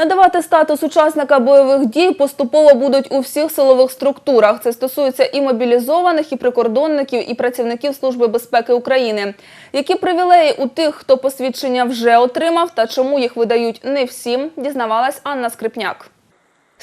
Надавати статус учасника бойових дій поступово будуть у всіх силових структурах. Це стосується і мобілізованих, і прикордонників, і працівників Служби безпеки України. Які привілеї у тих, хто посвідчення вже отримав, та чому їх видають не всім, дізнавалась Анна Скрипняк.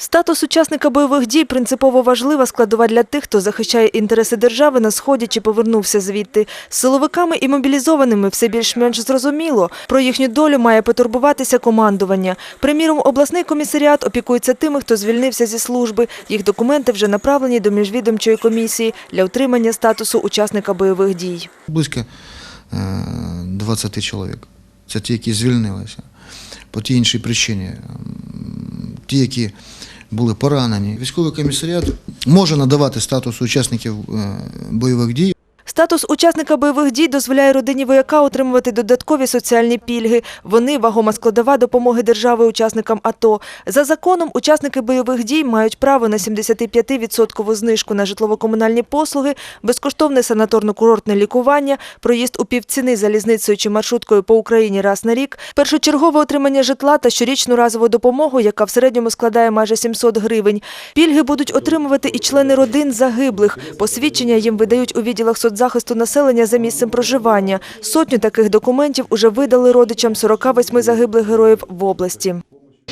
Статус учасника бойових дій принципово важлива складова для тих, хто захищає інтереси держави на сході чи повернувся звідти. З силовиками і мобілізованими все більш-менш зрозуміло. Про їхню долю має потурбуватися командування. Приміром, обласний комісаріат опікується тими, хто звільнився зі служби. Їх документи вже направлені до міжвідомчої комісії для отримання статусу учасника бойових дій. Близько е, 20 чоловік. Це ті, які звільнилися. По тій іншій причині. Ті, які були поранені. Військовий комісаріат може надавати статус учасників е, бойових дій Статус учасника бойових дій дозволяє родині вояка отримувати додаткові соціальні пільги. Вони – вагома складова допомоги держави учасникам АТО. За законом, учасники бойових дій мають право на 75% знижку на житлово-комунальні послуги, безкоштовне санаторно-курортне лікування, проїзд у півціни залізницею чи маршруткою по Україні раз на рік, першочергове отримання житла та щорічну разову допомогу, яка в середньому складає майже 700 гривень. Пільги будуть отримувати і члени родин загиблих. Посвідчення їм видають у відділах соцзахисту населення за місцем проживання. Сотню таких документів уже видали родичам 48 загиблих героїв в області.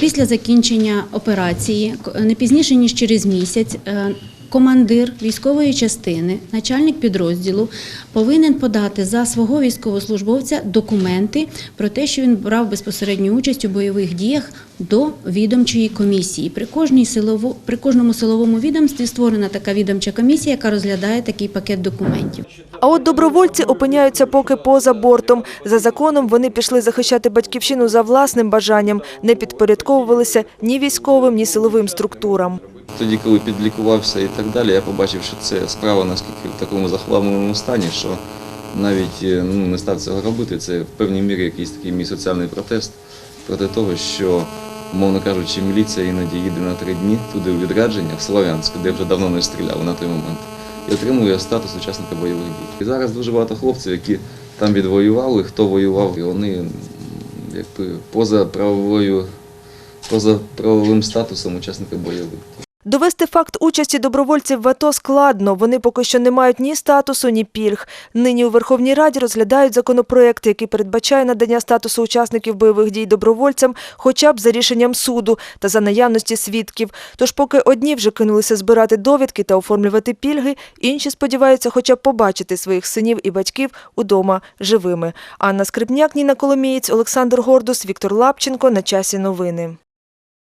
Після закінчення операції, не пізніше ніж через місяць, е, командир військової частини, начальник підрозділу повинен подати за свого військовослужбовця документи про те, що він брав безпосередню участь у бойових діях до відомчої комісії. При кожній силово, при кожному силовому відомстві створена така відомча комісія, яка розглядає такий пакет документів. А от добровольці опиняються поки поза бортом. За законом вони пішли захищати батьківщину за власним бажанням, не підпорядковувалися ні військовим, ні силовим структурам. Тоді, коли підлікувався і так далі, я побачив, що це справа наскільки в такому захламленому стані, що навіть е, ну, не став цього робити. Це в певній мірі якийсь такий мій соціальний протест проти того, що, мовно кажучи, міліція іноді їде на три дні туди у відрядження, в Слов'янськ, де вже давно не стріляли на той момент, і отримує статус учасника бойових дій. І зараз дуже багато хлопців, які там відвоювали, хто воював, і вони якби поза правовою, поза правовим статусом учасника бойових. Довести факт участі добровольців в АТО складно. Вони поки що не мають ні статусу, ні пільг. Нині у Верховній Раді розглядають законопроект, який передбачає надання статусу учасників бойових дій добровольцям хоча б за рішенням суду та за наявності свідків. Тож поки одні вже кинулися збирати довідки та оформлювати пільги, інші сподіваються хоча б побачити своїх синів і батьків удома живими. Анна Скрипняк, Ніна Коломієць, Олександр Гордус, Віктор Лапченко. На часі новини.